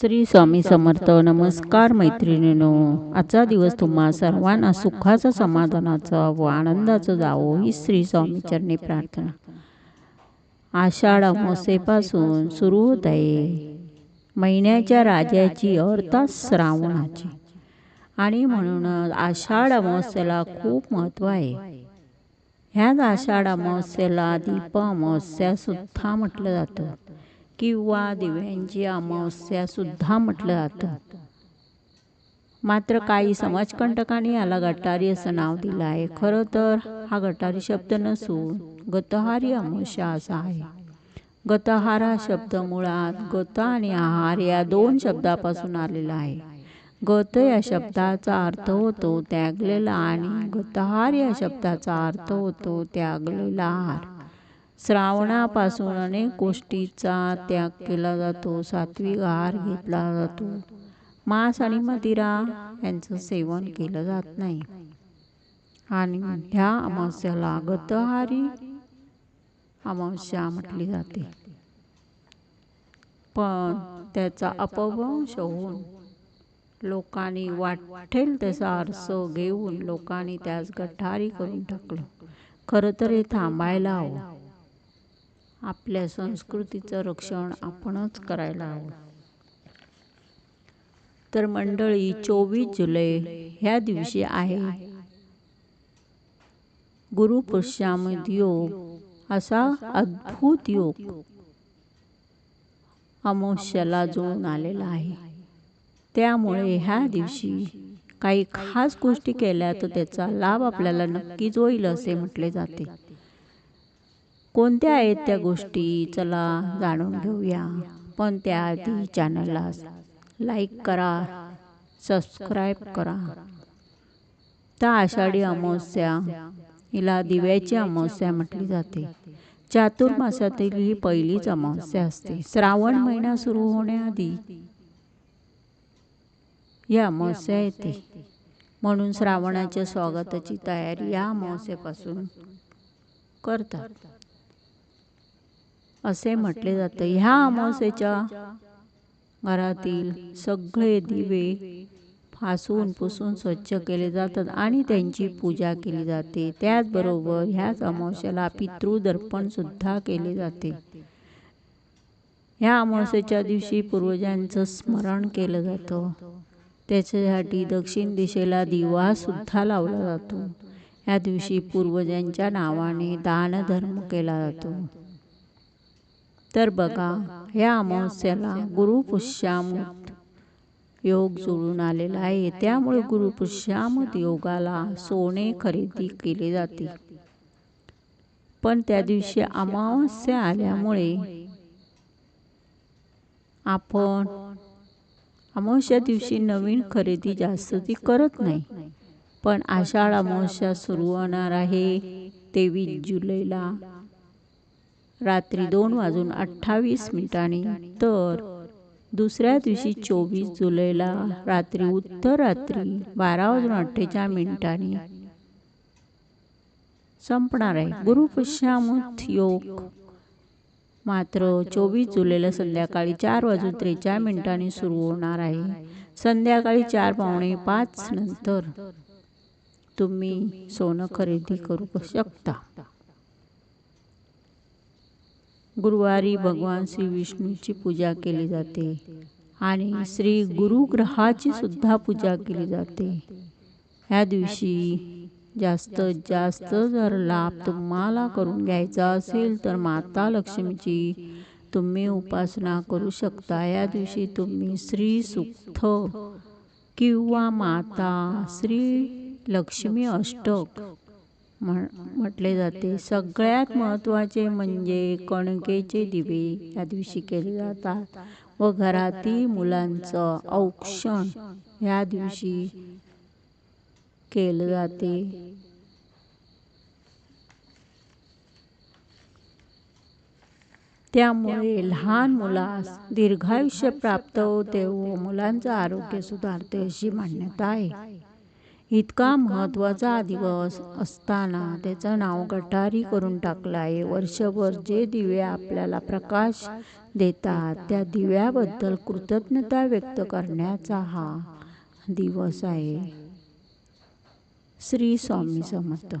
श्री स्वामी समर्थ. नमस्कार मैत्रिणीनो. आजचा दिवस तुम्हा सर्वांना सुखाचा समाधानाचा व आनंदाचं जावो ही श्री स्वामी चरणी प्रार्थना. आषाढ अमावस्येपासून सुरू होत आहे. महिन्याच्या राजाची अर्थात श्रावणाची. आणि म्हणूनच आषाढ अमावस्येला खूप महत्त्व आहे. ह्याच आषाढ अमावस्येला दीप अमावस्या सुद्धा म्हटलं जातं. किंवा दिव्यांची अमावस्या सुद्धा म्हटलं जातं. मात्र काही समाजकंटकांनी याला गटारी असं नाव दिलं आहे. खरं तर हा गटारी शब्द नसून गतहारी अमावस्या असा आहे. गतहार हा शब्द मुळात गत आणि आहार या दोन शब्दापासून आलेला आहे. गत या शब्दाचा अर्थ होतो त्यागलेला आणि गतहार या शब्दाचा अर्थ होतो त्यागलेला आहार. श्रावणापासून अनेक गोष्टीचा त्याग केला जातो. सात्विक आहार घेतला जातो. मांस आणि मदिरा यांचं सेवन केलं जात नाही. आणि ह्या अमावस्याला गतहारी अमावस्या म्हटली जाते. पण त्याचा अपभ्रंश होऊन लोकांनी वाटेल त्याचा अर्थ घेऊन लोकांनी त्यास गटारी करून टाकलं. खरं तर हे थांबायला हवं. आपल्या संस्कृतीचं रक्षण आपणच करायला हवं. तर मंडळी चोवीस जुलै ह्या दिवशी आहे. गुरुपुष्यामध योग असा अद्भुत योग अमावस्याला जुळून आलेला आहे. त्यामुळे ह्या दिवशी काही खास गोष्टी केल्या तर त्याचा लाभ आपल्याला नक्कीच होईल असे म्हटले जाते. कोणत्या आहेत त्या गोष्टी चला जाणून घेऊया. पण त्याआधी चॅनलला लाईक करा सबस्क्राईब करा. त्या आषाढी अमावस्या. हिला दिव्याची अमावस्या म्हटली जाते. चातुर्मासातील ही पहिलीच अमावस्या असते. श्रावण महिना सुरू होण्याआधी या अमावस्या येते. म्हणून श्रावणाच्या स्वागताची तयारी या अमावस्येपासून करतात. असे म्हटले जाते. ह्या अमावस्येच्या घरातील सगळे दिवे फासून पुसून स्वच्छ केले जातात आणि त्यांची पूजा केली जाते. त्याचबरोबर ह्याच अमावस्याला पितृदर्पण सुद्धा केले जाते. ह्या अमावस्येच्या दिवशी पूर्वजांचं स्मरण केलं जातं. त्याच्यासाठी दक्षिण दिशेला दिवा सुद्धा लावला जातो. या दिवशी पूर्वजांच्या नावाने दानधर्म केला जातो. तर बघा ह्या अमावस्याला गुरुपुष्यामृत योग जुळून आलेला आहे. त्यामुळे गुरुपुष्यामृत योगाला सोने खरेदी केले जाते. पण त्या दिवशी अमावस्या आल्यामुळे आपण अमावस्या दिवशी नवीन खरेदी जास्त ती करत नाही. पण आषाढ अमावस्या सुरू होणार आहे तेवीस जुलैला. रात्री दोन वाजून अठ्ठावीस मिनिटांनी तर दुसऱ्या दिवशी चोवीस जुलैला रात्री उत्तर रात्री बारा वाजून अठ्ठेचाळीस मिनिटांनी संपणार आहे. गुरुपुष्यामुथ योग. मात्र चोवीस जुलैला संध्याकाळी चार वाजून त्रेचाळीस मिनिटांनी सुरू होणार आहे. संध्याकाळी चार पावणे पाच नंतर तुम्ही सोनं खरेदी करू शकता. गुरुवारी भगवान श्री विष्णूची पूजा केली जाते. आणि श्री गुरुग्रहाची सुद्धा पूजा केली जाते. ह्या दिवशी जास्तीत जास्त जर लाभ तुम्हाला करून घ्यायचा असेल तर माता लक्ष्मीची तुम्ही उपासना करू शकता. या दिवशी तुम्ही श्री सुक्त किंवा माता श्री लक्ष्मी अष्टक. म्हटले जाते. सगळ्यात महत्त्वाचे म्हणजे कणकेचे दिवे या दिवशी केले जातात व घरातील मुलांचं औक्षण या दिवशी केलं जाते. त्यामुळे लहान मुलास दीर्घायुष्य प्राप्त होते व मुलांचं आरोग्य सुधारते अशी मान्यता आहे. इतका महत्त्वाचा दिवस असताना त्याचं नाव गटारी करून टाकलं आहे वर्षभर जे दिवे आपल्याला प्रकाश देतात त्या दिव्याबद्दल कृतज्ञता व्यक्त करण्याचा हा दिवस आहे. श्री स्वामी समर्थ.